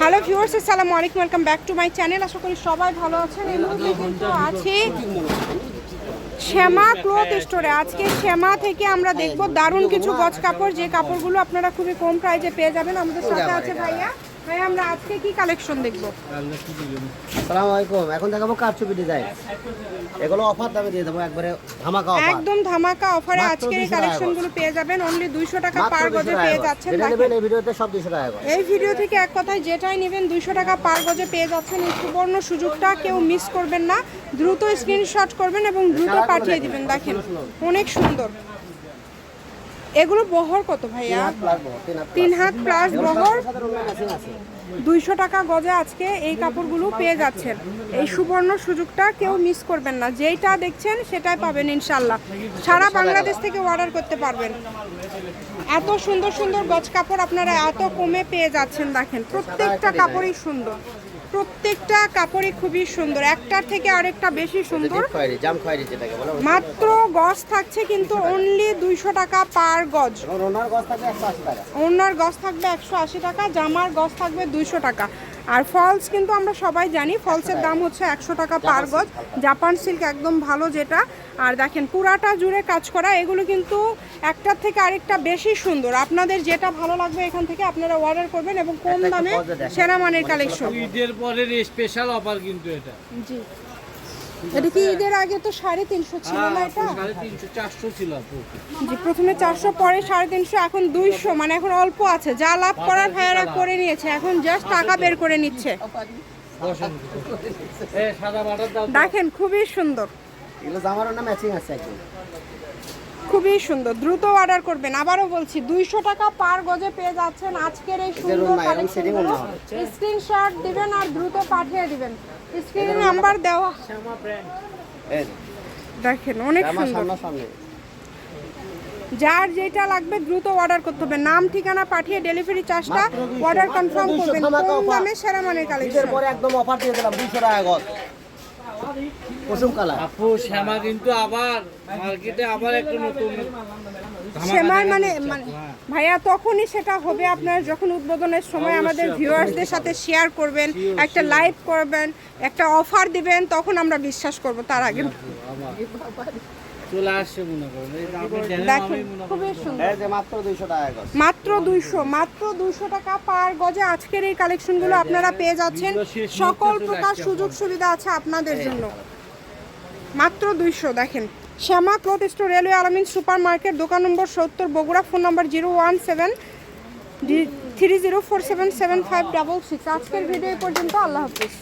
Hello viewers আসসালামু আলাইকুম welcome back to my channel আশা করি সবাই ভালো আছেন। এই মুহূর্তে কিন্তু আছে শ্যামা ক্লথ স্টোরে আজকে শ্যামা থেকে আমরা দেখব দারুণ কিছু গজ কাপড়। যে কাপড়গুলো আপনারা খুবই কম প্রাইজে পেয়ে যাবেন। আমাদের সাথে আছে ভাইয়া। ভাইয়া আমরা আজকে কি কালেকশন দেখব? সালাম আলাইকুম। এখন দেখাবো কারচুপি ডিজাইন এগুলো অফার দামে দিয়ে দেবো একবারে ধামাকা অফার একদম ধামাকা অফারে আজকের এই 200 কালেকশনগুলো পেয়ে যাবেন অনলি দুইশো টাকা মাত্র পার গজে পেয়ে যাচ্ছেন দেখেন। নেবেন এই ভিডিওতে সব দুশো টাকা করে। এই ভিডিও থেকে এক কথায় যেটাই নেবেন দুইশো টাকা পার গজে পেয়ে যাচ্ছেন। এই সুবর্ণ সুযোগটা কেউ মিস করবেন না। দ্রুত স্ক্রিনশট করবেন এবং দ্রুত পাঠিয়ে দিবেন দেখেন অনেক সুন্দর। এগুলো বহর কত ভাইয়া? তিন হাত প্লাস বহর। দুইশো টাকা গজে আজকে এই কাপড়গুলো পেয়ে যাচ্ছেন। এই সুবর্ণ সুযোগটা কেউ মিস করবেন না। যেইটা দেখছেন সেটাই পাবেন ইনশাল্লাহ সারা বাংলাদেশ থেকে অর্ডার করতে পারবেন। এত সুন্দর সুন্দর গজ কাপড় আপনারা এত কমে পেয়ে যাচ্ছেন দেখেন। প্রত্যেকটা কাপড়ই সুন্দর। প্রত্যেকটা কাপড়ই খুবই সুন্দর। একটার থেকে আরেকটা বেশি সুন্দর। মাত্র গজ থাকছে কিন্তু অনলি দুইশো টাকা পার গজ। ওনার গজ থাকবে একশো আশি টাকা জামার গজ থাকবে দুইশো টাকা। আর ফলস কিন্তু আমরা সবাই জানি ফলসের দাম হচ্ছে একশো টাকা পার গজ। জাপান সিল্ক একদম ভালো যেটা। আর দেখেন পুরাটা জুড়ে কাজ করা এগুলো কিন্তু একটার থেকে আরেকটা বেশি সুন্দর। আপনাদের যেটা ভালো লাগবে এখান থেকে আপনারা অর্ডার করবেন এবং কম দামে। সেরা মানের কালেকশন ঈদের পরের স্পেশাল অফার কিন্তু এটা। জি। এটা কি ঈদের আগে তো সাড়ে তিনশো ছিল না এটা? জি প্রথমে চারশো পরে সাড়ে তিনশো এখন দুইশো মানে এখন অল্প আছে। যা লাভ করার ভাইয়ারা করে নিয়েছে এখন জাস্ট টাকা বের করে নিচ্ছে। বসেন। এ সাদা বাটার দাও দেখেন খুবই সুন্দর। এগুলো জামার ওনা ম্যাচিং আছে একদম খুবই সুন্দর। দ্রুত অর্ডার করবেন। আবারও বলছি দুইশো টাকা পার গজে পেয়ে যাচ্ছেন আজকের এই সুন্দর কালেকশনগুলো স্ক্রিনশট দিবেন আর দ্রুত পাঠিয়ে দিবেন। স্ক্রিন নাম্বার দেওয়া। দেখেন অনেক সুন্দর। যার যেটা লাগবে দ্রুত অর্ডার করতে হবে। নাম ঠিকানা পাঠিয়ে ডেলিভারি চার্জটা অর্ডার কনফার্ম করবেন কম দামে সেরা মানের কালেকশন পরে একদম অফার দিয়ে দিলাম দুশো টাকা গছ কুসুম কালার আপু শ্যামা কিন্তু আবার মার্কেটে আবার একটা নতুন ধামাকা মানে। মানে হ্যাঁ। ভাইয়া তখনই সেটা হবে আপনার যখন উদ্বোধনের সময় আমাদের ভিউয়ার্সদের সাথে শেয়ার করবেন একটা লাইভ করবেন একটা অফার দিবেন তখন আমরা বিশ্বাস করব তার আগে। আবার চলে আসছে মনে করেন। এই যে আপনি জানেন দেখেন খুবই সুন্দর। মাত্র দুইশো টাকা মাত্র দুইশো মাত্র দুইশো টাকা পার গজে আজকের এই কালেকশনগুলো আপনারা পেয়ে যাচ্ছেন। সকল প্রকার সুযোগ সুবিধা আছে আপনাদের জন্য। মাত্র দুইশো দেখেন। Shyama cloth store railway Alamin super market দোকান নম্বর সত্তর Bogura phone number zero one seven three zero four seven seven five double six. আজকের ভিডিও পর্যন্ত আল্লাহ হাফিজ।